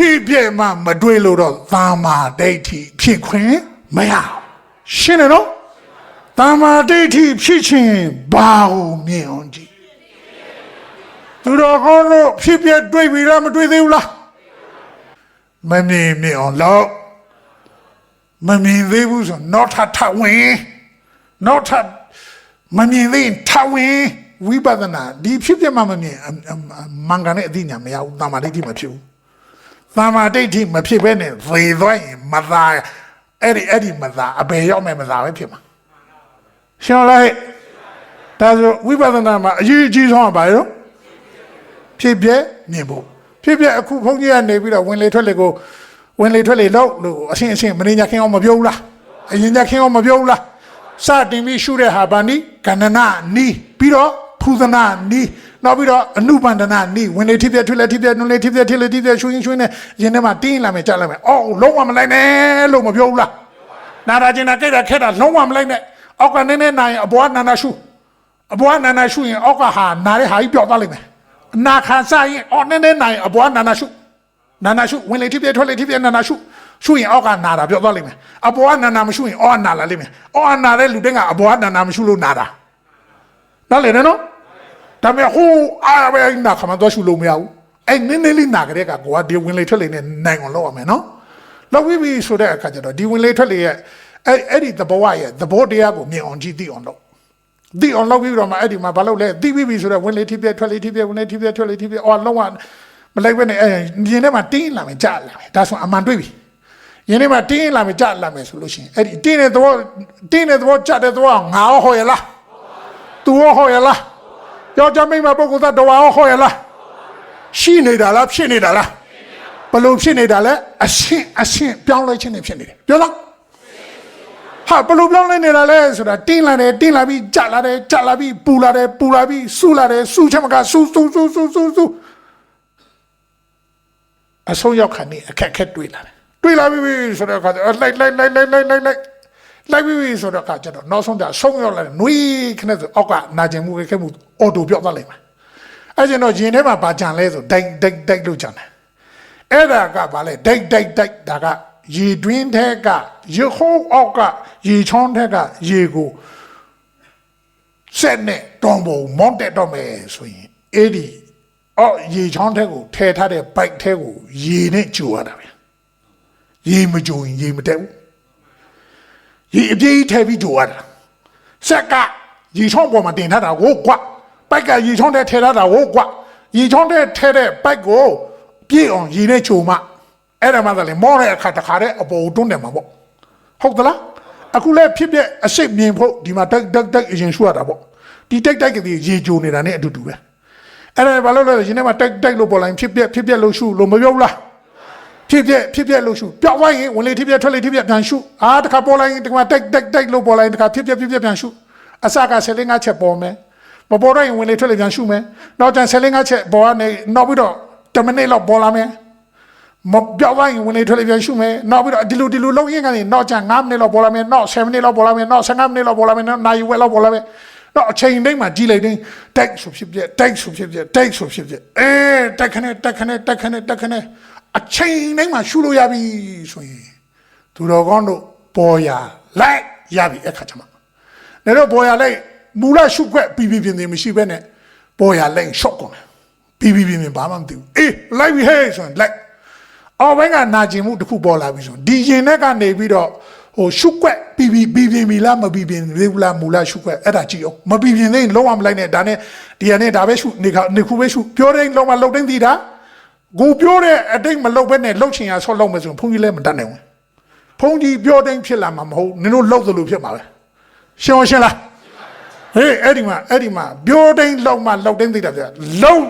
ဖြစ်ပြက်မှမတွေးလို့တော့သာမာဒိဋ္ဌိဖြစ်ခွင့်မရဘူးရှင်းတယ်နော်သာမာဒိဋ္ဌိဖြစ်ခြင်းဘာကိုမြင်အောင်ကြည့်သူတော်ကောင်းတို့ဖြစ်ပြက်တွေးပြီလားမတွေးသေးဘူးလားမမြင်မြင်အောင်လို့မမြင်သေးဘူးဆိုတော့နောက်ထပ်ထပ်ဝင်နောက်ထပ်မမြင်သေးရင်ထပ်ဝင်ဝိပဿနာဒီဖြစ်ပြက်မှမမြင်အအအမင်္ဂန်နဲ့အသိဉာဏ်မရဘူးတာမာဒိဋ္ဌိမဖြစ်ဘူး သာမာဒိဋ္ဌိမဖြစ်ဘဲနဲ့သေသွားရင်မသာအဲ့ဒီအဲ့ဒီမသာအဘယ်ရောက်မယ်မသာပဲဖြစ်မှာရှင်းလိုက်ဒါဆိုဝိပဿနာမှာအရေးအကြီးဆုံးကဘာလဲတော့ဖြစ်ပြမြင်ဖို့ဖြစ်ပြအခုဘုန်းကြီးကနေပြီးတော့ဝင်လေထွက်လေကိုဝင်လေထွက်လေလို့လို့အရှင်းအရှင်းမင်းညာခင်အောင်မပြောဘူးလားအရင်ညာခင်အောင်မပြောဘူးလားစတင်ပြီးရှုတဲ့ဟာဗာနီကန္နနာနီးပြီးတော့ ဖူဇနာနီးနောက်ပြီးတော့အနုပန္ဒနာနီးဝင်လေထိပြထွက်လေထိပြနုလေထိပြထိလေထိပြရှုရင်ရှုရင်နဲ့ရင်ထဲမှာတင်းလာမယ်ကြားလာမယ်အော်လုံးဝမလိုက်နဲ့လို့မပြောဘူးလားနာရာကျင်နာကြိတ်တာခက်တာလုံးဝမလိုက်နဲ့အောက်ကနည်းနည်းနိုင်အပေါ်ကနာနာရှုအပေါ်ကနာနာရှုရင်အောက်ကဟာနာတဲ့ဟာကြီးပျောက်သွားလိမ့်မယ်အနာခံစားရင်အော်နည်းနည်းနိုင်အပေါ်ကနာနာရှုနာနာရှုဝင်လေထိပြထွက်လေထိပြနာနာရှုရှုရင်အောက်ကနာတာပြောသွားလိမ့်မယ်အပေါ်ကနာနာမရှုရင်အောက်ကနာလာလိမ့်မယ်အောက်ကနာတဲ့လူတိုင်းကအပေါ်ကနာနာမရှုလို့နာတာနားလည်နော် ဒါပေမဲ့ဟိုအားပဲနာခမတော့ရှုလို့မရဘူးအဲ့နင်းနေလေးနာကြတဲ့ကကိုကဒီဝင်လေထွက်လေနဲ့နိုင်အောင်လုပ်ရမယ်နော်လောက်ပြီးပြီဆိုတဲ့အခါကျတော့ဒီဝင်လေထွက်လေရဲ့အဲ့အဲ့ဒီသဘောရဲ့သဘောတရားကိုမြင်အောင်ကြည့်သိအောင်လုပ်သိအောင်လုပ်ပြီးတော့မှအဲ့ဒီမှာဘာလုပ်လဲသိပြီးပြီဆိုတော့ဝင်လေထိပြထွက်လေထိပြဝင်လေထိပြထွက်လေထိပြအော်လုံးဝမလိုက်ဘဲနဲ့အဲရင်ထဲမှာတင်းလာမယ်ကြာလာမယ်ဒါဆိုအမှန်တွေ့ပြီရင်ထဲမှာတင်းလာမယ်ကြာလာမယ်ဆိုလို့ရှိရင်အဲ့ဒီတင်းတဲ့သဘောတင်းတဲ့သဘောကြာတဲ့သဘောကငါဟောရလားသူဟောရလား ယောက်ျားမိန်းမပုဂ္ဂိုလ်သားတော်ဟောရလားရှိနေတာလားဖြစ်နေတာလားဘလို့ဖြစ်နေတာလဲအရှင်းအရှင်းပြောင်းလဲခြင်းနဲ့ဖြစ်နေတယ်ပြောလားဟာဘလို့ပြောင်းလဲနေတာလဲဆိုတာတင်းလာတယ်တင်းလာပြီးကြာလာတယ်ကြာလာပြီးပူလာတယ်ပူလာပြီးဆူလာတယ်ဆူချက်မကဆူဆူဆူဆူဆူဆူအဆုံးရောက်ခါနေအခက်ခက်တွေ့လာတယ်တွေ့လာပြီဆိုတော့အခါကျတော့လိုက်လိုက်လိုက်လိုက်လိုက်လိုက် လိုက်လိုက်ပြီဆိုတော့အခါကျတော့နောက်ဆုံးကျဆုံးရောက်လာတယ်နှွေးခနဲ့ဆိုအောက်ကနာကျင်မှုခက်မှုအော်တိုပြောက်သွားလိမ့်မယ်အဲ့ကျတော့ရင်ထဲမှာဘာကြံလဲဆိုဒိုက်ဒိုက်ဒိုက်လို့ကြံတယ်အဲ့ဒါကဘာလဲဒိုက်ဒိုက်ဒိုက်ဒါကရေတွင်းထဲကရေခိုးအောက်ကရေချောင်းထဲကရေကိုဆက်နဲ့တောင်ပုံမောင်းတက်တော့မယ်ဆိုရင်အဲ့ဒီအော်ရေချောင်းထဲကိုထဲထားတဲ့ဘိုက်ထဲကိုရေနဲ့ကြိုရတာပဲရေမကြိုရင်ရေမတက်ဘူး ရေအပြည့်ထဲပြီးကြိုရတာဆက်ကရေချောင်းပေါ်မှာတင်ထားတာကိုကွဘိုက်ကရေချောင်းထဲထဲထားတာကိုကွရေချောင်းထဲထဲတဲ့ဘိုက်ကိုပြည့်အောင်ရေနဲ့ကြိုမှအဲ့ဒါမှသာလေမောတဲ့အခါတခါတဲ့အပေါ်တွန်းတယ်မှာပေါ့ဟုတ်သလားအခုလည်းဖြစ်ဖြစ်အစိတ်မြင်ဖို့ဒီမှာတက်တက်တက်အရင်ရှုရတာပေါ့ဒီတက်တက်ကလေးရေကြိုနေတာ ਨੇ အတူတူပဲအဲ့ဒါဘာလို့လဲရှင်ထဲမှာတက်တက်လို့ပေါ်လာရင်ဖြစ်ဖြစ်ဖြစ်ဖြစ်လို့ရှုလို့မပြောဘူးလား ဖြစ်ဖြစ်ဖြစ်ဖြစ်လို့ရှုပျောက်သွားရင်ဝင်လေဖြစ်ဖြစ်ထွက်လေဖြစ်ဖြစ်ပြန်ရှုအာတခါပေါ်လာရင်ဒီမှာတက်တက်တက်လို့ပေါ်လာရင်တခါဖြစ်ဖြစ်ဖြစ်ဖြစ်ပြန်ရှုအစကဆယ်လင်းငါချက်ပေါ်မယ်မပေါ်တော့ရင်ဝင်လေထွက်လေပြန်ရှုမယ်နောက်ကျန်ဆယ်လင်းငါချက်ပေါ်ကနေနောက်ပြီးတော့10မိနစ်လောက်ပေါ်လာမယ်မပြောက်သွားရင်ဝင်လေထွက်လေပြန်ရှုမယ်နောက်ပြီးတော့ဒီလိုဒီလိုလုံးရင်ကနေနောက်ကျန်9မိနစ်လောက်ပေါ်လာမယ်နောက်7မိနစ်လောက်ပေါ်လာမယ်နောက်15မိနစ်လောက်ပေါ်လာမယ်နောက်နိုင်ဝက်လောက်ပေါ်လာမယ်တော့အချိန်တိုင်းမှာကြီးလိုက်တိုင်းတိုက်ဆိုဖြစ်ဖြစ်တိုက်ဆိုဖြစ်ဖြစ်တိုက်ဆိုဖြစ်ဖြစ်အဲတိုက်ခနဲ့တိုက်ခနဲ့တိုက်ခနဲ့တိုက်ခနဲ့ အချိန်တိုင်းမှာရှုလို့ရပြီဆိုရင်သူတော်ကောင်းတို့ပေါ်ရလိုက်ရပြီအခါကျမှနေတော့ပေါ်ရလိုက်မူလရှုခွက်ပြီးပြီးပြင်းပြင်းမရှိဘဲနဲ့ပေါ်ရလိုက်ရှော့ကုန်တယ်ပြီးပြီးပြင်းပြင်းဘာမှမသိဘူးအေးလိုက်ပြီဟဲ့ဆိုရင်လိုက်အော်ဘက်ကနာကျင်မှုတစ်ခုပေါ်လာပြီဆိုဒီရင်နဲ့ကနေပြီးတော့ဟိုရှုခွက်ပြီးပြီးပြီးပြင်းပြီလားမပြီးပြင်းသေးဘူးလားမူလရှုခွက်အဲ့ဒါကြည့်အောင်မပြီးပြင်းသေးရင်လုံးဝမလိုက်နဲ့ဒါနဲ့ဒီရနဲ့ဒါပဲရှုနေခါနေခုပဲရှုပြောတဲ့လုံးဝလုံးတိုင်းသိတာ ကိုပြောတဲ့အတိတ်မလုတ်ဘဲနဲ့လှုပ်ချင်ရဆော့လှုပ်မယ်ဆိုရင်ဘုန်းကြီးလည်းမတတ်နိုင်ဘူးဘုန်းကြီးပြောတိုင်းဖြစ်လာမှာမဟုတ်နင်တို့လှုပ်သလိုဖြစ်မှာပဲရှင်းရှင်းလားဟေးအဲ့ဒီမှာအဲ့ဒီမှာပြောတိုင်းလှုပ်မှလှုပ်တိုင်းသိတာပြလှုပ်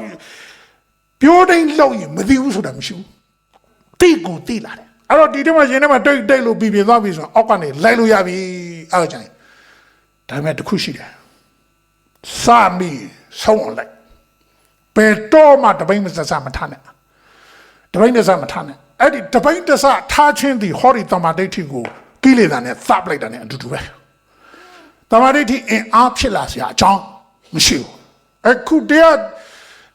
ပြောတိုင်းလှုပ်ရင်မသိဘူးဆိုတာမရှိဘူးတိကိုတိလာတယ်အဲ့တော့ဒီထဲမှာရင်ထဲမှာတိတ်တိတ်လို့ပြီးပြင်းသွားပြီဆိုတော့အောက်ကနေလိုက်လို့ရပြီအဲ့တော့ကျရင်ဒါပေမဲ့တစ်ခုရှိတယ်စမီဆုံးအောင်လိုက်ဘယ်တော့မှတပိမစစမထားနဲ့ တပိမစမထားနဲ့အဲ့ဒီတပိတစထားခြင်းဒီဟောဒီတမ္မာဒိဋ္ဌိကိုကိလေသာနဲ့သပ်လိုက်တာနဲ့အတူတူပဲတမ္မာဒိဋ္ဌိအင်အားဖြစ်လာစရာအကြောင်းမရှိဘူးအခုတရားဟ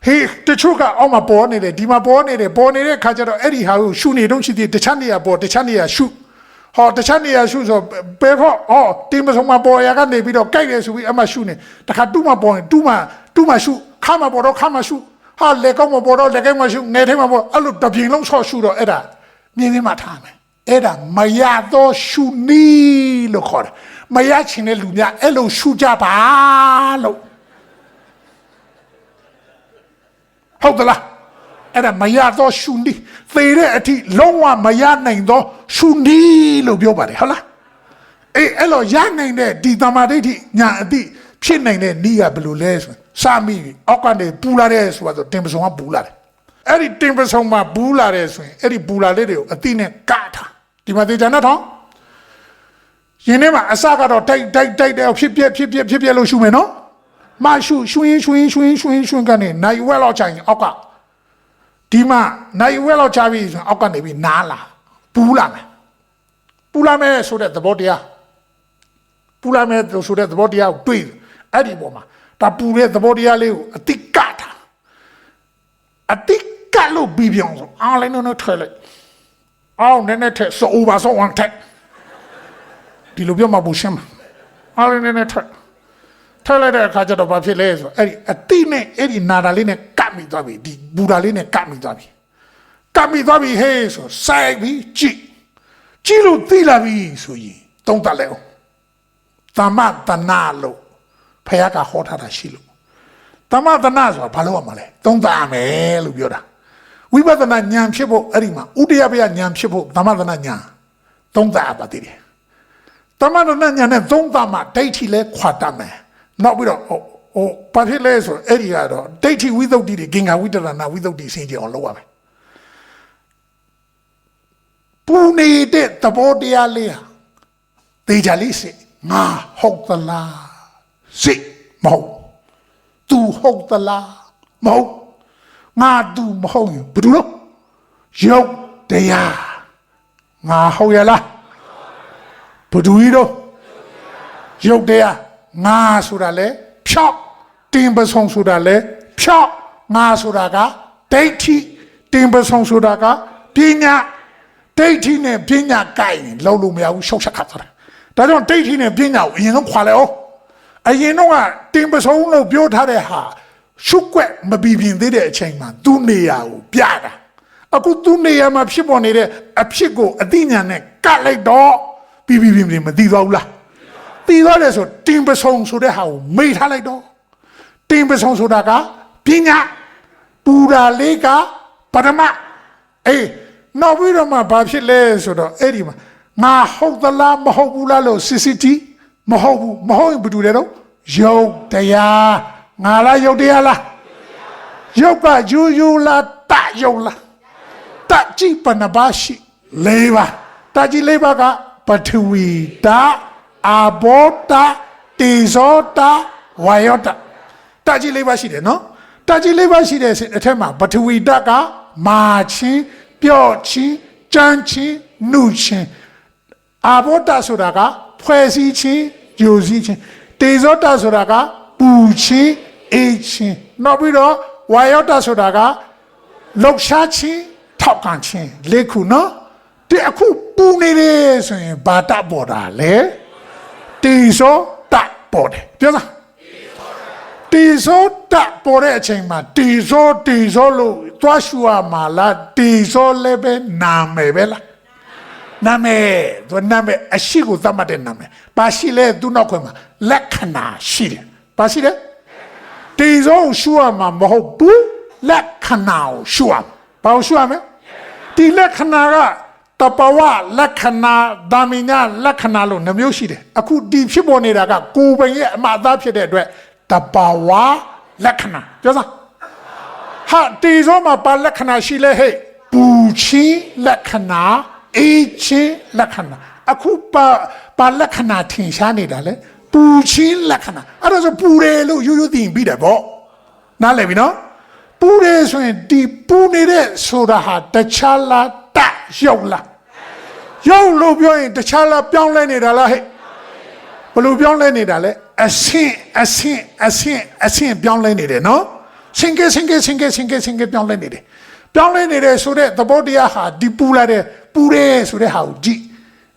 ဟေးတချို့ကအောက်မှာပေါ်နေတယ်ဒီမှာပေါ်နေတယ်ပေါ်နေတဲ့ခါကျတော့အဲ့ဒီဟာကိုရှုနေတော့ရှိသေးတယ်တခြားနေရာပေါ်တခြားနေရာရှုဟောတခြားနေရာရှုဆိုဘယ်ဖို့ဟောတင်းမဆုံးမှာပေါ်ရကနေပြီးတော့ကြိုက်တယ်ဆိုပြီးအမှရှုနေတခါတူးမှာပေါ်နေတူးမှာတူးမှာရှုခါမှာပေါ်တော့ခါမှာရှု ဟာလက်ကောက်မှာပေါ်တော့လက်ကောက်မှာရှုငယ်ထဲမှာပေါ်အဲ့လိုတပြင်းလုံးဆော့ရှုတော့အဲ့ဒါမြင်းင်းမှာထားမယ်အဲ့ဒါမရတော့ရှုနီးလို့ခေါ်တယ်မရချင်တဲ့လူများအဲ့လိုရှုကြပါလို့ဟုတ်သလားအဲ့ဒါမရတော့ရှုနီးသေတဲ့အထိလုံးဝမရနိုင်တော့ရှုနီးလို့ပြောပါတယ်ဟုတ်လားအေးအဲ့လိုရနိုင်တဲ့ဒီတမာဒိဋ္ဌိညာအတိဖြစ်နိုင်တဲ့နီးကဘယ်လိုလဲဆိုရင် စာမိအောက်ကနေပူလာတဲ့ဆိုတော့တင်ပစုံကပူလာတယ်အဲ့ဒီတင်ပစုံမှာပူလာတဲ့ဆိုရင်အဲ့ဒီပူလာလေးတွေကိုအတိနဲ့ကထားဒီမှာသေချာနဲ့ထောင်းရင်ထဲမှာအစကတော့တိုက်တိုက်တိုက်တဲ့ဖြစ်ပြက်ဖြစ်ပြက်ဖြစ်ပြက်လို့ရှုမယ်နော်မရှုရွှင်းရွှင်းရွှင်းရွှင်းရွှင်းကနေနိုင်ဝဲလောက်ချင်အောက်ကဒီမှာနိုင်ဝဲလောက်ချပြီဆိုရင်အောက်ကနေပြီးနားလာပူးလာမယ်ပူးလာမယ်ဆိုတဲ့သဘောတရားပူးလာမယ်ဆိုတဲ့သဘောတရားကိုတွေးအဲ့ဒီပေါ်မှာ ဒါပူတဲ့သဘောတရားလေးကိုအတိကတာအတိကလို့ပြီးပြောင်းဆိုအားလည်းနော်ထွဲလိုက်အောင်နည်းနည်းထက်ဆို over ဆို one ထက်ဒီလိုပြောမှဘူးရှင်းမှာအားလည်းနည်းနည်းထက်ထွက်လိုက်တဲ့အခါကျတော့ဘာဖြစ်လဲဆိုအဲ့ဒီအတိနဲ့အဲ့ဒီနာတာလေးနဲ့ကပ်မိသွားပြီဒီဘူတာလေးနဲ့ကပ်မိသွားပြီကပ်မိသွားပြီဟေးဆိုစိုက်ပြီးကြည့်ကြည့်လို့သိလာပြီဆိုရင်တုံးတက်လဲအောင်သမတနာလို့ ဖခင်ကဟောထားတာရှိလို့သမတနာဆိုတာဘာလို့ရမှာလဲတုံးတက်ရမယ်လို့ပြောတာဝိပဿနာဉာဏ်ဖြစ်ဖို့အဲ့ဒီမှာဥဒိယပယဉာဏ်ဖြစ်ဖို့သမတနာဉာဏ်တုံးတက်ရပါသေးတယ်တမန်တော်နဲ့ညာနဲ့သုံးသားမှဒိဋ္ဌိလဲခွာတတ်မယ်နောက်ပြီးတော့ဟိုဟိုဘာဖြစ်လဲဆိုအဲ့ဒီကတော့ဒိဋ္ဌိဝိသုဒ္ဓိတွေဂင်္ဂဝိတရဏဝိသုဒ္ဓိဆင်ကြအောင်လုပ်ရမယ်ပူနေတဲ့သဘောတရားလေးဟာတေချာလေးစိငါဟုတ်သလား စိမဟုတ်သူဟုတ်သလားမဟုတ်ငါသူမဟုတ်ရင်ဘယ်သူလို့ရုပ်တရားငါဟုတ်ရလားဘဒူကြီးတော့ရုပ်တရားငါဆိုတာလေဖြောက်တင်ပဆုံဆိုတာလေဖြောက်ငါဆိုတာကဒိဋ္ဌိတင်ပဆုံဆိုတာကပညာဒိဋ္ဌိနဲ့ပညာကိုင်ရင်လုံးလို့မရဘူးရှုပ်ချက်ခတ်သွားတယ်ဒါကြောင့်ဒိဋ္ဌိနဲ့ပညာကိုအရင်ဆုံးခွာလိုက်အောင် အရင်တော့ကတင်ပဆုံလို့ပြောထားတဲ့ဟာရှုွက်မပြီးပြင်သေးတဲ့အချိန်မှာသူ့နေရာကိုပြတာအခုသူ့နေရာမှာဖြစ်ပေါ်နေတဲ့အဖြစ်ကိုအသိဉာဏ်နဲ့ကတ်လိုက်တော့ပြီးပြီးပြီးမသိသွားဘူးလားသိသွားတယ်ဆိုတင်ပဆုံဆိုတဲ့ဟာကိုမေ့ထားလိုက်တော့တင်ပဆုံဆိုတာကပညာပူရာလေးကပရမအေးနောက်ပြီးတော့မှဘာဖြစ်လဲဆိုတော့အဲ့ဒီမှာငါဟုတ်သလားမဟုတ်ဘူးလားလို့စစ်စစ်တီ မဟုတ်ဘူးမဟုတ်ရင်ဘာတူလဲတော့ယုတ်တရားငါလားယုတ်တရားလားယုတ်ကယူယူလားတယုတ်လားတကြည်ပနပါရှိလေးပါတကြည်လေးပါကပထဝီတာအာဘောတာတေဇောတာဝါယောတာတကြည်လေးပါရှိတယ်နော်တကြည်လေးပါရှိတဲ့အထက်မှာပထဝီတာကမာချင်းပြော့ချင်းကြမ်းချင်းနှုချင်းအာဘောတာဆိုတာက ဖွဲ့စည်းချင်းယူစည်းချင်းတေဇောတာဆိုတာကပူချင်းအေးချင်းနောက်ပြီးတော့ဝါယောတာဆိုတာကလှုပ်ရှားခြင်းထောက်ကန်ခြင်းလေးခုနော်ဒီအခုပူနေတယ်ဆိုရင်ဘာတပေါ်တာလဲတေဇောတပေါ်တယ်ပြောစမ်းတေဇောတပေါ်တဲ့အချိန်မှာတေဇောတေဇောလို့သွားရှူရမှာလားတေဇောလည်းပဲနာမယ်ပဲလား နာမည်သူနာမည်အရှိကိုသတ်မှတ်တဲ့နာမည်ပါရှိလဲသူနောက်ခွဲမှာလက္ခဏာရှိတယ်ပါရှိတယ်တေဇောကိုရှုရမှာမဟုတ်ဘူးလက္ခဏာကိုရှုရမှာဘာကိုရှုရမလဲဒီလက္ခဏာကတပဝလက္ခဏာဒါမိညာလက္ခဏာလို့နှမျိုးရှိတယ်အခုဒီဖြစ်ပေါ်နေတာကကိုယ်ပိုင်ရဲ့အမှအသားဖြစ်တဲ့အတွက်တပဝလက္ခဏာပြောစမ်းဟာတေဇောမှာပါလက္ခဏာရှိလဲဟဲ့ပူချင်းလက္ခဏာ အေးချင်းလက္ခဏာအခုပါပါလက္ခဏာထင်ရှားနေတာလေပူချင်းလက္ခဏာအဲ့ဒါဆိုပူတယ်လို့ရိုးရိုးသိရင်ပြီးတယ်ဗောနားလည်ပြီနော်ပူတယ်ဆိုရင်ဒီပူနေတဲ့ဆိုတာဟာတခြားလားတရုပ်လားရုပ်လို့ပြောရင်တခြားလားပြောင်းလဲနေတာလားဟဲ့ဘယ်လိုပြောင်းလဲနေတာလဲအဆင့်အဆင့်အဆင့်အဆင့်ပြောင်းလဲနေတယ်နော်ဆင်ကဲဆင်ကဲဆင်ကဲဆင်ကဲဆင်ကဲပြောင်းလဲနေတယ်ပြောင်းလဲနေတယ်ဆိုတဲ့သဘောတရားဟာဒီပူလာတဲ့ ပူတယ်ဆိုတဲ့ဟာကိုကြည့်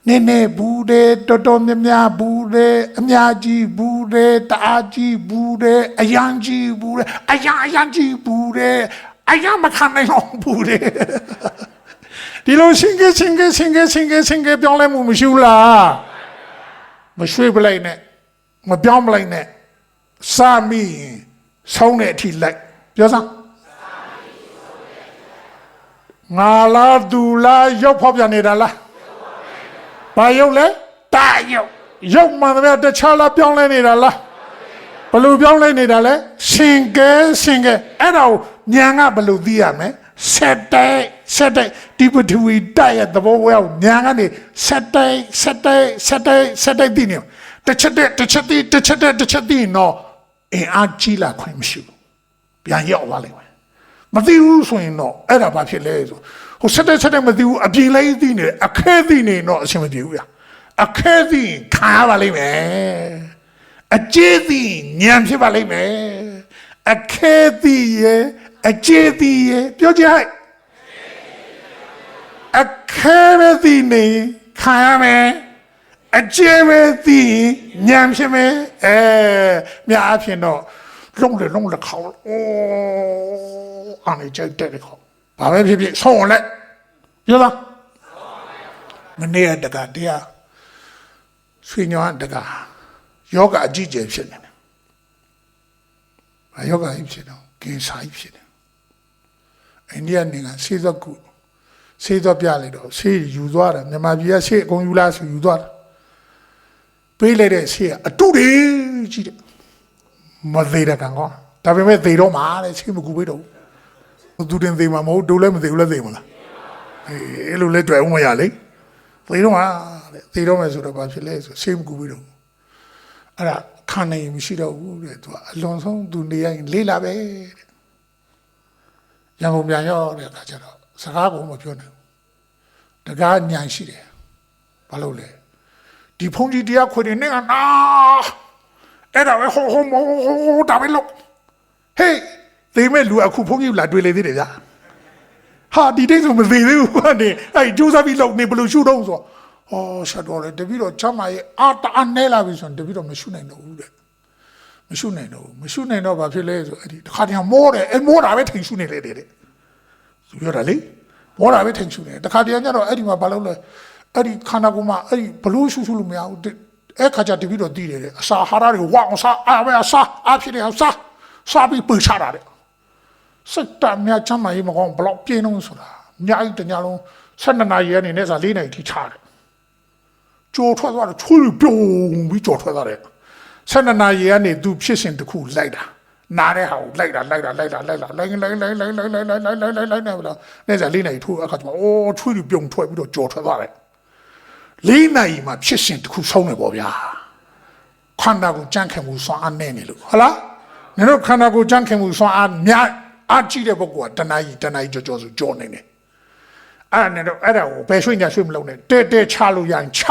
နည်းနည်းဘူးတယ်တော်တော်များများဘူးတယ်အများကြီးဘူးတယ်တအားကြီးဘူးတယ်အယံကြီးဘူးတယ်အယံအယံကြီးဘူးတယ်အယံမခံနိုင်အောင်ဘူးတယ်ဒီလိုဆင်ကဲဆင်ကဲဆင်ကဲဆင်ကဲဆင်ကဲပြောင်းလဲမှုမရှိဘူးလားမရွှေ့ပလိုက်နဲ့မပြောင်းပလိုက်နဲ့စမိရင်ဆုံးတဲ့အထိလိုက်ပြောစမ်း ငါလားသူလားရုပ်ဖောက်ပြန်နေတာလားဘာရုပ်လဲတာရုပ်ရုပ်မှန်တယ်တခြားလားပြောင်းလဲနေတာလားဘယ်လိုပြောင်းလဲနေတာလဲရှင်ကဲရှင်ကဲအဲ့ဒါကိုညာကဘယ်လိုသိရမလဲဆက်တိုက်ဆက်တိုက်ဒီပထဝီတိုက်ရဲ့သဘောဝဲကိုညာကနေဆက်တိုက်ဆက်တိုက်ဆက်တိုက်ဆက်တိုက်သိနေတစ်ချက်တည်းတစ်ချက်တည်းတစ်ချက်တည်းတစ်ချက်တည်းတော့အင်အားကြီးလာခွင့်မရှိဘူးပြန်ရောက်သွားလိမ့်မယ် မသိဘူးဆိုရင်တော့အဲ့ဒါဘာဖြစ်လဲဆိုဟိုဆက်တဲ့ဆက်တဲ့မသိဘူးအပြင်လေးသိနေတယ်အခဲသိနေတော့အဆင်မပြေဘူးဗျအခဲသိရင်ခံရပါလိမ့်မယ်အကျေးသိညံဖြစ်ပါလိမ့်မယ်အခဲသိရဲ့အကျေးသိရဲ့ပြောကြဟဲ့အခဲပဲသိနေခံရမယ်အကျေးပဲသိရင်ညံဖြစ်မယ်အဲမြတ်အဖြစ်တော့ လုံးလေလုံးလေခေါအိုးအနေကြိုက်တဲ့ခေါဘာပဲဖြစ်ဖြစ်ဆုံးအောင်လက်ပြောသားမနေ့ကတကတရားဆွေညောတကယောဂအကြည့်ကျဖြစ်နေတယ်။ဘာယောဂကြီးဖြစ်တော့ကင်ဆာကြီးဖြစ်တယ်။အိန္ဒိယနိုင်ငံဆေးသက်ကုဆေးသက်ပြလိုက်တော့ဆေးယူသွားတယ်မြန်မာပြည်ကဆေးအကုန်ယူလားဆိုယူသွားတယ်။ပေးလိုက်တဲ့ဆေးကအတုတွေကြီးတယ်။ မသေးတဲ့ကောင်ကောဒါပေမဲ့သေတော့မှာတဲ့ဆေးမကူပေးတော့ဘူး။သူတင်သေမှာမဟုတ်ဒိုးလည်းမသေဘူးလည်းသေမလား။အေးအဲ့လိုလဲတွေ့ဦးမရလေ။သေတော့မှာတဲ့သေတော့မယ်ဆိုတော့ဘာဖြစ်လဲဆိုဆေးမကူပေးတော့ဘူးအဲ့ဒါခံနိုင်မရှိတော့ဘူးတဲ့သူကအလွန်ဆုံးသူနေရင်လေးလာပဲတဲ့ရန်ကုန်ပြန်ရောက်တဲ့အခါကျတော့စကားကိုမပြောနိုင်ဘူးတကားညံရှိတယ်ဘာလို့လဲဒီဖုန်ကြီးတရားခွေနေကနာ အဲ့ဒါပဲဟိုဟိုဟိုဟိုဒါပဲလို့ဟေးသိမဲ့လူအခုဖုန်ကြီးလာတွေ့လေသေးတယ်ဗျာဟာဒီတိတ်ဆိုမသေးသေးဘူးဟာနေအဲ့ကြိုးစားပြီးလောက်နေဘလို့ရှုတော့ဆိုဟောဆက်တော့လေတပည့်တော်ချမ်းမရဲ့အာတအနဲလာပြီဆိုရင်တပည့်တော်မရှုနိုင်တော့ဘူးတဲ့မရှုနိုင်တော့ဘူးမရှုနိုင်တော့ဘာဖြစ်လဲဆိုအဲ့ဒီတစ်ခါတည်းမောတယ်အဲမောတာပဲထိန်ရှုနေလေတဲ့တဲ့သူပြောတာလေမောတာပဲထိန်ရှုနေတစ်ခါတည်းကျတော့အဲ့ဒီမှာဘာလုပ်လဲအဲ့ဒီခန္ဓာကိုယ်မှာအဲ့ဒီဘလို့ရှုရှုလို့မရဘူး အဲ့ခါကျတပည့်တော်တည်တယ်အစာဟာရတွေဝအောင်စားအားပဲအစာအားဖြစ်တယ်အောင်စားစားပြီးပိတ်ချတာတဲ့စက်တမြချမ်းမရေးမကောင်းဘလောက်ပြင်းလုံးဆိုတာညအိတညလုံး12နာရီကနေနဲ့စား4နာရီထိချတယ်ကြော်ထွက်သွားတယ်ချွေးပြုံပြီးကြော်ထွက်သွားတယ်ဆက်နနာရီကနေသူဖြစ်စဉ်တစ်ခုလိုက်တာနားတဲ့ဟာကိုလိုက်တာလိုက်တာလိုက်တာလိုက်တာလိုက်လိုက်လိုက်လိုက်လိုက်လိုက်လိုက်လိုက်လိုက်လိုက်လိုက်နေပြီလားနေစားလေးနိုင်ထိုးအခါကျမှအိုးချွေးပြုံထွက်ပြီးတော့ကြော်ထွက်သွားတယ်လေး နိုင်မှာဖြစ်စဉ်တစ်ခုဆုံးနေပေါ့ဗျာခန္ဓာကိုကြန့်ခင်မှုဆွမ်းအားနေနေလို့ဟုတ်လားနင်တို့ခန္ဓာကိုကြန့်ခင်မှုဆွမ်းအားများအားကြီးတဲ့ပုဂ္ဂိုလ်ကတဏှာကြီးတဏှာကြီးကြောကြောဆိုကြောနေတယ်အဲ့ဒါနဲ့တော့အဲ့ဒါကိုဘယ်ရွှေ့ညာရွှေ့မလုပ်နဲ့တဲတဲချလို့ရရင်ချ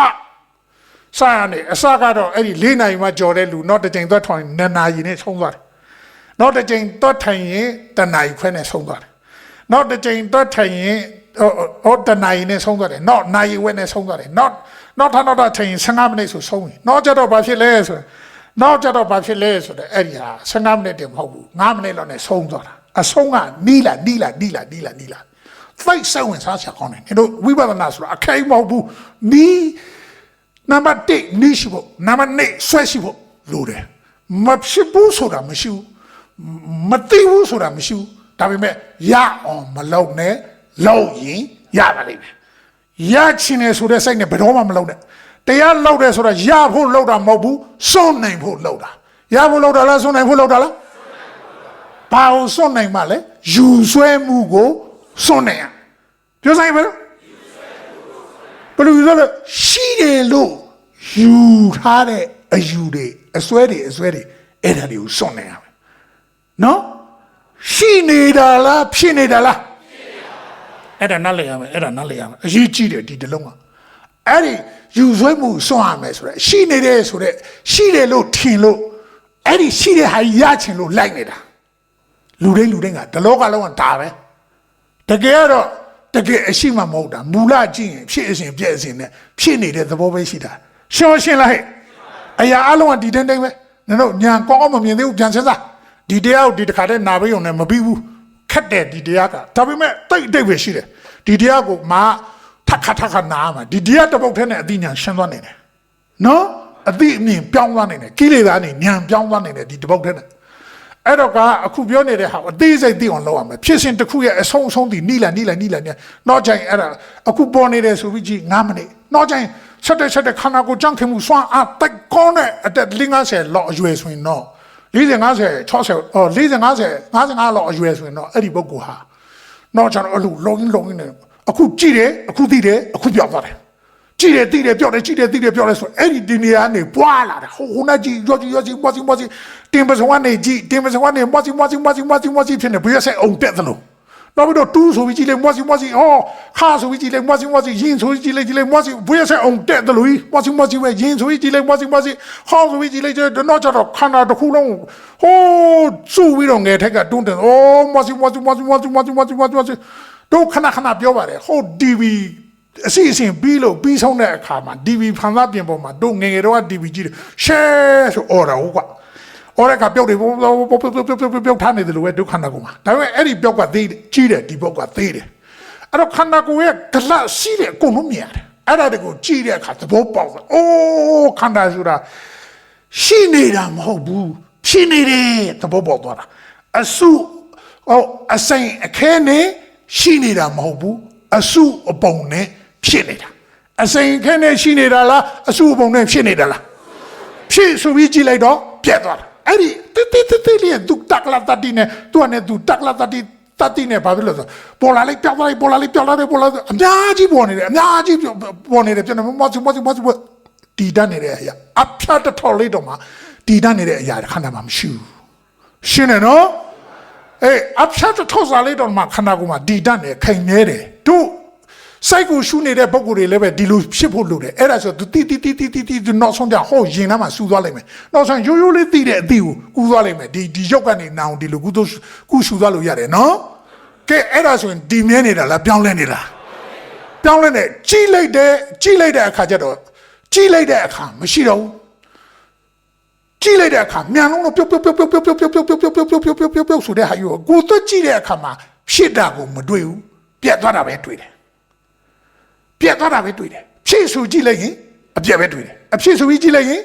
စရနေအစကတော့အဲ့ဒီ၄နိုင်မှကြော်တဲ့လူတော့တစ်ချိန်သွားထောင်နနာရီနဲ့ဆုံးသွားတယ်နောက်တစ်ချိန်သွားထိုင်ရင်တနာရီခွဲနဲ့ဆုံးသွားတယ်နောက်တစ်ချိန်သွားထိုင်ရင် ဟောတနာရီနဲ့ဆုံးသွားတယ်နောက်နာရီဝက်နဲ့ဆုံးသွားတယ်နောက်နောက်ထပ်နောက်ထပ်ထိုင်ရင်15မိနစ်ဆိုဆုံးပြီနောက်ကျတော့ဘာဖြစ်လဲဆိုနောက်ကျတော့ဘာဖြစ်လဲဆိုတော့အဲ့ဒီဟာ15မိနစ်တည်းမဟုတ်ဘူး9မိနစ်လောက်နဲ့ဆုံးသွားတာအဆုံးကနီးလာနီးလာနီးလာနီးလာနီးလာသိစိတ်ဝင်စားချကောင်းတယ်တို့ဝိပဿနာဆိုတာအခိုင်မဟုတ်ဘူးနီးနံပါတ်1နီးရှိဖို့နံပါတ်2ဆွဲရှိဖို့လိုတယ်မဖြစ်ဘူးဆိုတာမရှိဘူးမသိဘူးဆိုတာမရှိဘူးဒါပေမဲ့ရအောင်မလုပ်နဲ့ လုပ်ရင်ရပါလိမ့်မယ်ရချင်တယ်ဆိုတဲ့စိတ်နဲ့ဘယ်တော့မှမလုပ်နဲ့တရားလုပ်တယ်ဆိုတာရဖို့လုပ်တာမဟုတ်ဘူးစွန့်နိုင်ဖို့လုပ်တာရဖို့လုပ်တာလားစွန့်နိုင်ဖို့လုပ်တာလားဘာလို့စွန့်နိုင်မှလဲယူဆွဲမှုကိုစွန့်နိုင်ရပြောဆိုင်ပါလားဘယ်လိုဆိုလဲရှိတယ်လို့ယူထားတဲ့အယူတွေအစွဲတွေအစွဲတွေအဲ့ဒါတွေကိုစွန့်နေရမယ်နော်ရှိနေတာလားဖြစ်နေတာလား အဲ့ဒါနားလည်ရမယ်အဲ့ဒါနားလည်ရမယ်အရေးကြီးတယ်ဒီတလုံးကအဲ့ဒီယူဆွဲမှုစွန့်ရမယ်ဆိုတော့ရှိနေတယ်ဆိုတော့ရှိတယ်လို့ထင်လို့အဲ့ဒီရှိတဲ့ဟာရချင်လို့လိုက်နေတာလူတိုင်းလူတိုင်းကဒီလောကလုံးကဒါပဲတကယ်ကတော့တကယ်အရှိမှမဟုတ်တာမူလကြည့်ရင်ဖြစ်အစဉ်ပြည့်အစဉ်နဲ့ဖြစ်နေတဲ့သဘောပဲရှိတာရှင်းရှင်းလားဟဲ့အရာအလုံးကဒီတိုင်းတိုင်းပဲနင်တို့ညာကောင်းအောင်မမြင်သေးဘူးပြန်စစားဒီတရားကိုဒီတစ်ခါတည်းနာပေးုံနဲ့မပြီးဘူးခ က်တယ်ဒီတရားကဒါပေမဲ့တိတ်တိတ်ပဲရှိတယ်ဒီတရားကိုမာထက်ခါထက်ခါနာမှာဒီတရားတစ်ပုတ်ထဲနဲ့အသိဉာဏ်ရှင်းသွားနေတယ်နော်အသိအမြင်ပြောင်းသွားနေတယ်ကိလေသာနေဉာဏ်ပြောင်းသွားနေတယ်ဒီတစ်ပုတ်ထဲနဲ့အဲ့တော့ကအခုပြောနေတဲ့ဟာအသေးစိတ်သိအောင်လုပ်ရမယ်ဖြစ်စဉ်တစ်ခုရဲ့အဆုံးအဆုံးတည်နိလာနိလာနိလာနိနောက်ကျရင်အဲ့ဒါအခုပေါ်နေတယ်ဆိုပြီးကြည့်9မိနစ်နောက်ကျရင်ဆက်တဲ့ဆက်တဲ့ခန္ဓာကိုယ်ကြောင့်ခင်မှုစွမ်းအားတိုက်ကောင်းတဲ့အတက်50လောက်အရွယ်ဆိုရင်တော့ 40 50 60အော်40 50 55လောက်အရွယ်ဆိုရင်တော့အဲ့ဒီပုဂ္ဂိုလ်ဟာနောက်ကျတော့အလူလုံရင်းလုံရင်းနဲ့အခုကြည့်တယ်အခုသိတယ်အခုပြောက်သွားတယ်ကြည့်တယ်သိတယ်ပြောတယ်ကြည့်တယ်သိတယ်ပြောတယ်ဆိုအဲ့ဒီဒီနေရာကနေပွာလာတာဟိုဟိုနဲ့ကြည့်ရောကြည့်ရောကြည့်မွားစီမွားစီတင်ပစဝကနေကြည့်တင်ပစဝကနေမွားစီမွားစီမွားစီမွားစီမွားစီဖြစ်နေဘယ်ဆက်အောင်တက်သလို နောက်ပြီးတော့တူးဆိုပြီးကြည့်လိုက်မွားစီမွားစီဟောခါဆိုပြီးကြည့်လိုက်မွားစီမွားစီရင်ဆိုပြီးကြည့်လိုက်ကြည့်လိုက်မွားစီဘယ်ဆက်အောင်တက်သလိုမွားစီမွားစီပဲရင်ဆိုပြီးကြည့်လိုက်မွားစီမွားစီဟောဆိုပြီးကြည့်လိုက်ကျတော့ကျတော့ခန္ဓာတစ်ခုလုံးဟိုးစုပြီးတော့ငယ်ထက်ကတွန်းတယ်ဩမွားစီမွားစီမွားစီမွားစီမွားစီမွားစီမွားစီမွားစီတို့ခဏခဏပြောပါတယ်ဟို DV အစီအစဉ်ပြီးလို့ပြီးဆုံးတဲ့အခါမှာ DV ဖန်သားပြင်ပေါ်မှာတို့ငယ်ငယ်တော့ DV ကြည့်တယ်ရှဲဆိုအော်တာဟုတ်ကွာ အော်ရကပြုတ်တယ်ပြုတ်ပြုတ်ပြုတ်ပြုတ်ပြုတ်ပြုတ်ပြုတ်ထားနေတယ်လို့ပဲဒုက္ခနာကူမှာဒါပေမဲ့အဲ့ဒီပြုတ်ကသေးတယ်ကြီးတယ်ဒီပြုတ်ကသေးတယ်အဲ့တော့ခန္ဓာကိုယ်ရဲ့ဂလရှိတဲ့အကုန်လုံးမြင်ရတယ်အဲ့ဒါတကိုကြည့်တဲ့အခါသဘောပေါက်တယ်အိုးခန္ဓာဆိုတာရှိနေတာမဟုတ်ဘူးဖြစ်နေတယ်သဘောပေါက်သွားတာအစုဟောအစိမ်အခဲနဲ့ရှိနေတာမဟုတ်ဘူးအစုအပုံနဲ့ဖြစ်နေတာအစိမ်ခဲနဲ့ရှိနေတာလားအစုအပုံနဲ့ဖြစ်နေတာလားဖြစ်ဆိုပြီးကြည့်လိုက်တော့ပြတ်သွားတာ အဲ့ဒီတိတိတိတိလေးသူတက်လာတတိနဲ့သူကနဲ့သူတက်လာတတိတတိနဲ့ဘာဖြစ်လို့လဲဆိုပေါ်လာလိုက်ပြောက်သွားလိုက်ပေါ်လာလိုက်ပြောက်လာလိုက်ပေါ်လာအများကြီးပေါ်နေတယ်အများကြီးပေါ်နေတယ်ပြန်မတ်မတ်မတ်မတ်တီတတ်နေတဲ့အရာအဖျားတစ်ထော်လေးတော့မှတီတတ်နေတဲ့အရာခန္ဓာမှာမရှိဘူးရှင်းတယ်နော်အေးအဖြတ်တစ်ထောက်စားလေးတော့မှခန္ဓာကိုယ်မှာဒီတတ်နေခိုင်နေတယ်တို့ စိုက်ကိုရှူနေတဲ့ပုံကိုယ်တွေလည်းပဲဒီလိုဖြစ်ဖို့လိုတယ်အဲ့ဒါဆိုသူတီတီတီတီတီတီနောက်ဆုံးကြဟောရင်ထဲမှာစူသွားလိမ့်မယ်နောက်ဆုံးရိုးရိုးလေးတီးတဲ့အသီးကိုကူးသွားလိမ့်မယ်ဒီဒီရုပ်ကနေနောင်ဒီလိုကူးတော့ကူးရှူသွားလို့ရတယ်နော်ကဲအဲ့ဒါဆိုရင်ဒီမြဲနေတာလားပြောင်းလဲနေတာပြောင်းလဲနေကြီးလိုက်တဲ့ကြီးလိုက်တဲ့အခါကျတော့ကြီးလိုက်တဲ့အခါမရှိတော့ဘူးကြည့်လိုက်တဲ့အခါမြန်လုံးတော့ပြုတ်ပြုတ်ပြုတ်ပြုတ်ပြုတ်ပြုတ်ပြုတ်ပြုတ်ပြုတ်ပြုတ်ပြုတ်ပြုတ်ပြုတ်ပြုတ်ပြုတ်ပြုတ်ဆိုတဲ့ဟာယူကိုသက်ကြည့်တဲ့အခါမှာဖြစ်တာကိုမတွေ့ဘူးပြတ်သွားတာပဲတွေ့တယ် ပြတ်သွားတာပဲတွေ့တယ်ဖြစ်ဆိုကြည့်လိုက်ရင်အပြတ်ပဲတွေ့တယ်အဖြစ်ဆိုပြီးကြည့်လိုက်ရင်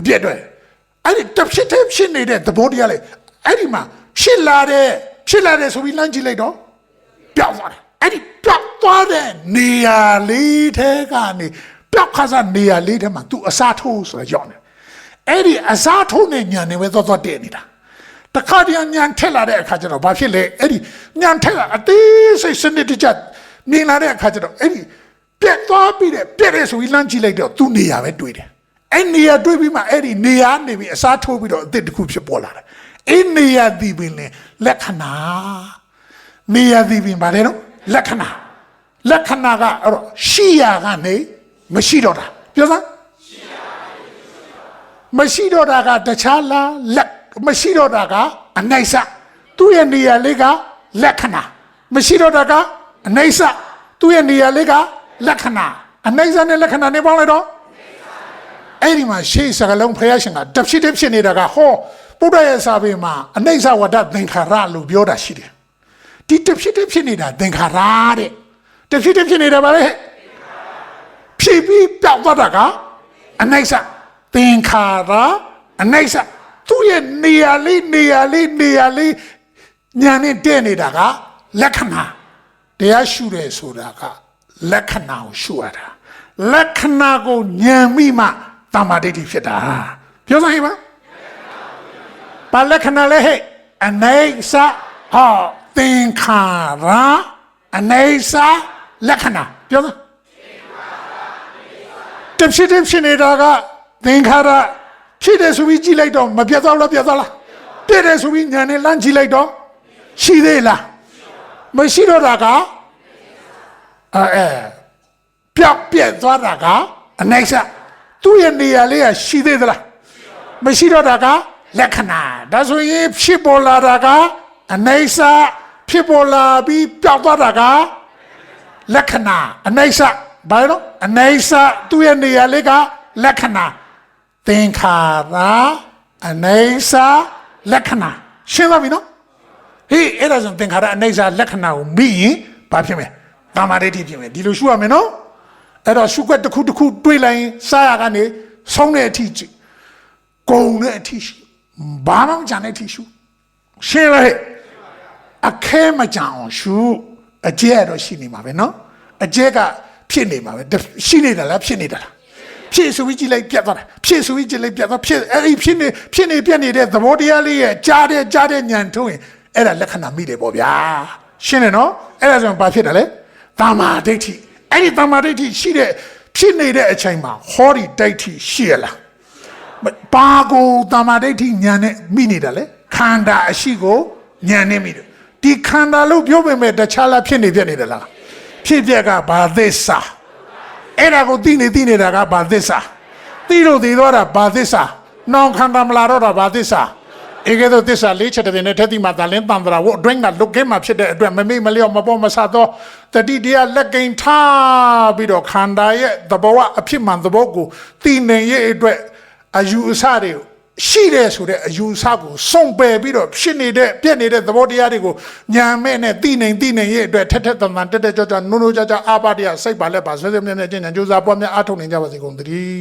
အပြတ်တွေ့တယ်အဲ့ဒီတစ်ဖြစ်တဲ့ဖြစ်နေတဲ့သဘောတရားလေအဲ့ဒီမှာဖြစ်လာတဲ့ဖြစ်လာတဲ့ဆိုပြီးလမ်းကြည့်လိုက်တော့ပျောက်သွားတယ်အဲ့ဒီပျောက်သွားတဲ့နေရာလေးထဲကနေပျောက်ခါစားနေရာလေးထဲမှာ तू အစားထိုးဆိုတာရောက်နေတယ်အဲ့ဒီအစားထိုးနေညံနေပဲသွားသွားတည့်နေတာတခါတည်းညံထက်လာတဲ့အခါကျတော့ဘာဖြစ်လဲအဲ့ဒီညံထက်လာအသေးစိတ်စနစ်တကျမြင်လာတဲ့အခါကျတော့အဲ့ဒီ ပြက်သွားပြီးတဲ့ပြက်တဲ့ဆိုပြီးလမ်းကြည့်လိုက်တော့သူ့နေရာပဲတွေ့တယ်အဲ့နေရာတွေ့ပြီးမှအဲ့ဒီနေရာနေပြီးအစားထိုးပြီးတော့အသစ်တစ်ခုဖြစ်ပေါ်လာတယ်အဲ့နေရာဒီပင်လေလက္ခဏာနေရာဒီပင်ဗါတယ်နော်လက္ခဏာလက္ခဏာကအဲ့တော့ရှိရာကနေမရှိတော့တာပြောစမ်းမရှိတော့တာကတခြားလားလက်မရှိတော့တာကအနိုင်စသူ့ရဲ့နေရာလေးကလက္ခဏာမရှိတော့တာကအနိုင်စသူ့ရဲ့နေရာလေးက လက္ခဏာအနိုင်စနဲ့လက္ခဏာနဲ့ပေါင်းလိုက်တော့အဲ့ဒီမှာရှေးစကလုံးဖယားရှင်ကတဖြစ်တဲ့ဖြစ်နေတာကဟောဗုဒ္ဓရဲ့စာပေမှာအနိုင်စဝဒ္ဒသင်္ခါရလို့ပြောတာရှိတယ်ဒီတဖြစ်တဲ့ဖြစ်နေတာသင်္ခါရတဲ့တဖြစ်တဲ့ဖြစ်နေတာပါလေဖြည့်ပြီးပျောက်သွားတာကအနိုင်စသင်္ခါရအနိုင်စသူ့ရဲ့နေရာလေးနေရာလေးနေရာလေးညာနဲ့တဲ့နေတာကလက္ခဏာတရားရှုတယ်ဆိုတာက လက္ခဏာကိုရှုရတာလက္ခဏာကိုဉာဏ်မိမှတမ္မာဒိဋ္ဌိဖြစ်တာပြောစမ်းဟိပါဘာလက္ခဏာလဲဟဲ့အနိုင်စဟောသင်္ခါရအနိုင်စလက္ခဏာပြောစမ်းတဖြစ်တဲ့ဖြစ်နေတာကသင်္ခါရဖြစ်တယ်ဆိုပြီးကြည့်လိုက်တော့မပြတ်သွားလားပြတ်သွားလားပြည့်တယ်ဆိုပြီးညာနဲ့လမ်းကြည့်လိုက်တော့ရှိသေးလားမရှိတော့တာက အဲအဲပြောက်ပြက်သွားတာကအနိုင်စသူ့ရဲ့နေရာလေးကရှိသေးသလားမရှိတော့တာကလက္ခဏာဒါဆိုရင်ဖြစ်ပေါ်လာတာကအနေဆာဖြစ်ပေါ်လာပြီးပျောက်သွားတာကလက္ခဏာအနေဆာဘာလို့အနေဆာသူ့ရဲ့နေရာလေးကလက္ခဏာသင်္ခါရအနေဆာလက္ခဏာရှင်းပါပြီနော်ဟေးအဲ့ဒါဆိုသင်္ခါရအနေဆာလက္ခဏာကိုမိရင်ဘာဖြစ်မလဲ ကာမဒိဋ္ဌိဖြစ်မယ်ဒီလိုရှုရမယ်နော်အဲ့တော့ရှုွက်တစ်ခုတစ်ခုတွေးလိုက်ရင်စားရကနေဆုံးတဲ့အထိကုံတဲ့အထိရှုဘာမှမကြံတဲ့အထိရှုရှင်းလားဟဲ့အခဲမကြံအောင်ရှုအကျဲတော့ရှိနေမှာပဲနော်အကျဲကဖြစ်နေမှာပဲရှိနေတာလားဖြစ်နေတာလားဖြစ်ဆိုပြီးကြည့်လိုက်ပြတ်သွားတာဖြစ်ဆိုပြီးကြည့်လိုက်ပြတ်သွားဖြစ်အဲ့ဒီဖြစ်နေဖြစ်နေပြတ်နေတဲ့သဘောတရားလေးရဲ့ကြားတဲ့ကြားတဲ့ညံထုံးရင်အဲ့ဒါလက္ခဏာမိတယ်ပေါ့ဗျာရှင်းတယ်နော်အဲ့ဒါဆိုရင်ဘာဖြစ်တာလဲ တာမာဒိဋ္ဌိအဲ့ဒီတာမာဒိဋ္ဌိရှိတဲ့ဖြစ်နေတဲ့အချိန်မှာဟောဒီဒိဋ္ဌိရှိရလားပါကိုတမာဒိဋ္ဌိညာနဲ့မိနေတာလေခန္ဓာအရှိကိုညာနဲ့မိတယ်ဒီခန္ဓာလို့ပြောပေမဲ့တခြားလားဖြစ်နေပြနေတယ်လားဖြစ်ပြက်ကဘာသစ္စာအဲ့ဒါကိုသိနေသိနေတာကဘာသစ္စာသိလို့သိတော့တာဘာသစ္စာနောင်ခန္ဓာမလာတော့တာဘာသစ္စာ ဧကဲ့သို့သစ္စာလေးချက်တည်းနဲ့ထက်တိမှာတလင်းတန်တရာဝတ်အတွင်းကလုတ်ကဲမှာဖြစ်တဲ့အတွက်မမေ့မလျော့မပေါ်မဆတော့တတိတရားလက်ကင်ထားပြီးတော့ခန္ဓာရဲ့သဘောအဖြစ်မှန်သဘောကိုသိနေရဲ့အတွက်အယူအဆတွေကိုရှိတယ်ဆိုတဲ့အယူအဆကိုစုံပယ်ပြီးတော့ဖြစ်နေတဲ့ပြက်နေတဲ့သဘောတရားတွေကိုညာမဲ့နဲ့သိနေသိနေရဲ့အတွက်ထက်ထက်တန်တန်တက်တက်ကြွကြွနိုးနိုးကြွကြွအာပါတရားစိတ်ပါလက်ပါဆွဲဆွဲမြဲမြဲကျင့်ကြံကြိုးစားပွားများအားထုတ်နေကြပါစေကုန်သတည်း